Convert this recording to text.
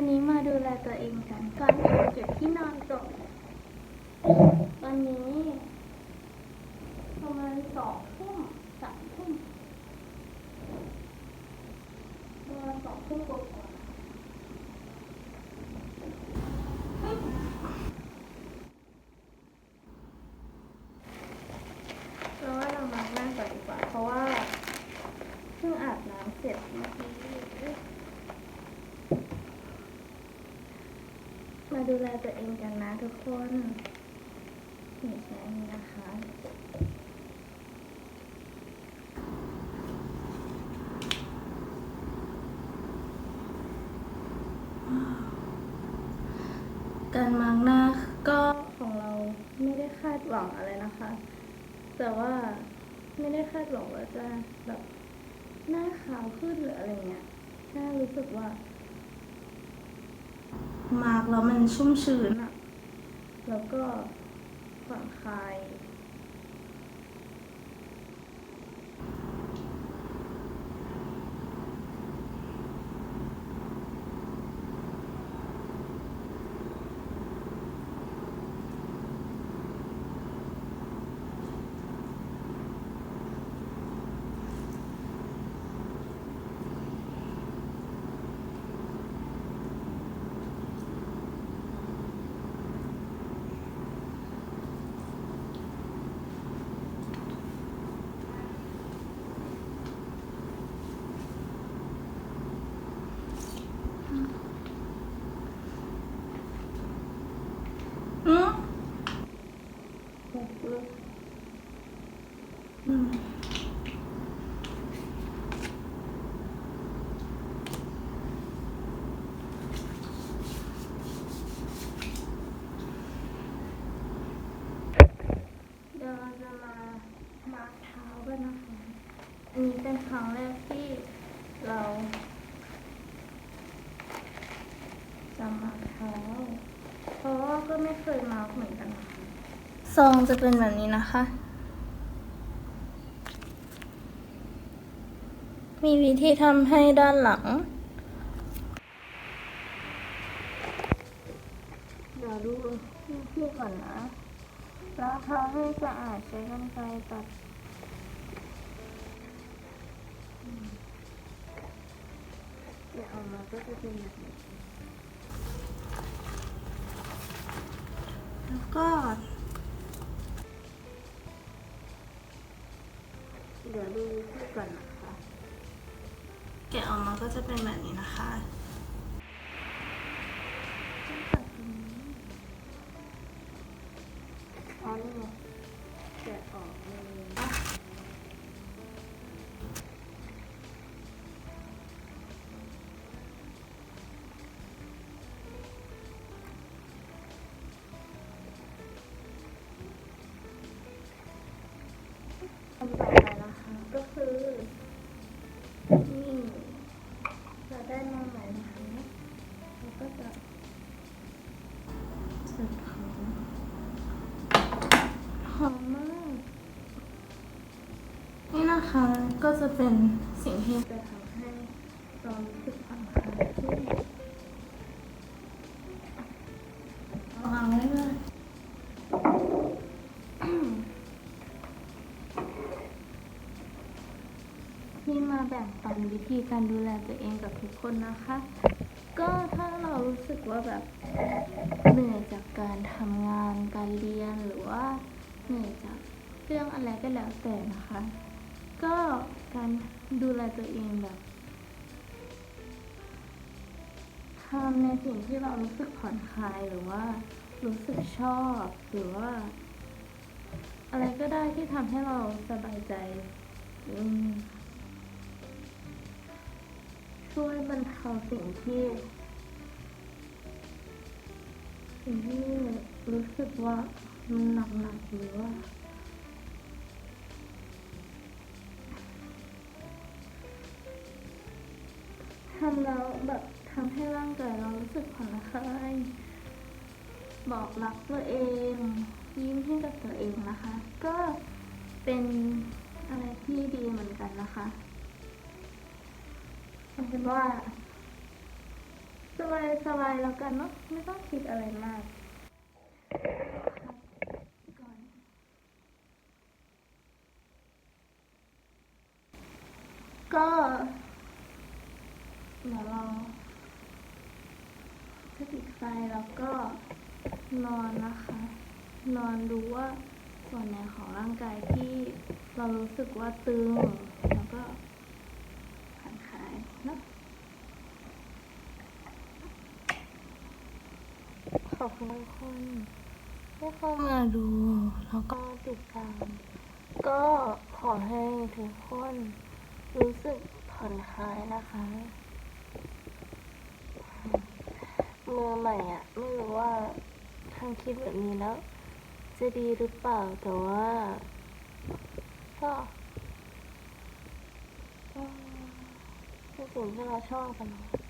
วันนี้มาดูแลตัวเองกันก่อนอื่นเก็บที่นอนก่อนวันนี้ประมาณสองทุ่มสามทุ่มประมาณสองทุ่มกว่าๆเราว่าเรามาหน้าก่อนดีกว่า เพราะว่าเพิ่งอาบน้ำเสร็จเมื่อกี้ มาดูแลตัวเองกันนะทุกคนนี่ใช้นี้นะคะ การมาร์กหน้าก็ของเราไม่ได้คาดหวังอะไรนะคะ แต่ว่าไม่ได้คาดหวังว่าจะแบบหน้าขาวขึ้นหรืออะไรเงี้ยแค่รู้สึกว่า มากแล้วมันชุ่มชื้นอะแล้วก็ผ่อนคลาย อืมอืม เดี๋ยวเราจะมามาร์คเท้ากันนะคะ อันนี้เป็นครั้งแรกที่เราจะมาร์คเท้า เพราะว่าก็ไม่เคยมาร์กเหมือนกันนะคะ ซองจะเป็นแบบนี้นะคะ มีวิธีทำให้ด้านหลังเดี๋ยวดูพี่ก่อนนะล้างเท้าให้สะอาดใช้กันไกรตัดเดี๋ยวเอามาก็จะเป็นแบบนี้แล้วก็เดี๋ยวดูพูดก่อนนะ แกะออกมาก็จะเป็นแบบนี้นะคะอ๋อนี่ไงแกะออกเลยอันต่อไปนะคะก็คือ นี่เราได้มาใหม่นะคะเราก็จะใส่ของ หอมมาก นี่นะคะก็จะเป็นสิ่งที่จะทำให้เรารู้สึกผ่อนคลายขึ้นวางไว้เลยที่มาแบ่งปันวิธีการดูแลตัวเองกับทุกคนนะคะ ก็ถ้าเรารู้สึกว่าแบบเหนื่อยจากการทำงานการเรียนหรือว่า เหนื่อยจากเรื่องอะไรก็แล้วแต่นะคะ ก็การดูแลตัวเองแบบทำในสิ่งที่เรารู้สึกผ่อนคลายหรือว่ารู้สึกชอบหรือว่า อะไรก็ได้ที่ทำให้เราสบายใจช่วยบรรเทาสิ่งที่สิ่งที่รู้สึกว่า มันหนักหนักๆหรือว่าทำแล้วแบบทำให้ร่างกายเรารู้สึกผ่อนคลายบอกรักตัวเอง ยิ้มให้กับตัวเองนะคะ ก็เป็นอะไรที่ดีเหมือนกันนะคะเอาเป็นว่าสบายสบายๆแล้วกันเนาะไม่ต้องคิดอะไรมากอน ก็เดี๋ยวเราจะปิดไฟแล้วก็นอนนะคะ นอนดูว่าส่วนไหนของร่างกายที่เรารู้สึกว่าตึง แล้วก็ผ่อนคลายนะขอบคุณทุกคนที่เข้ามาดู แล้วก็ติดตาม ก็ขอให้ทุกคน รู้สึกผ่อนคลายนะคะมือใหม่อะ ไม่รู้ว่าท่านคิดแบบนี้แล้ว จะดีหรือเปล่าแต่ว่า ก็ก็เป็นสิ่งที่เราชอบกันเนอะ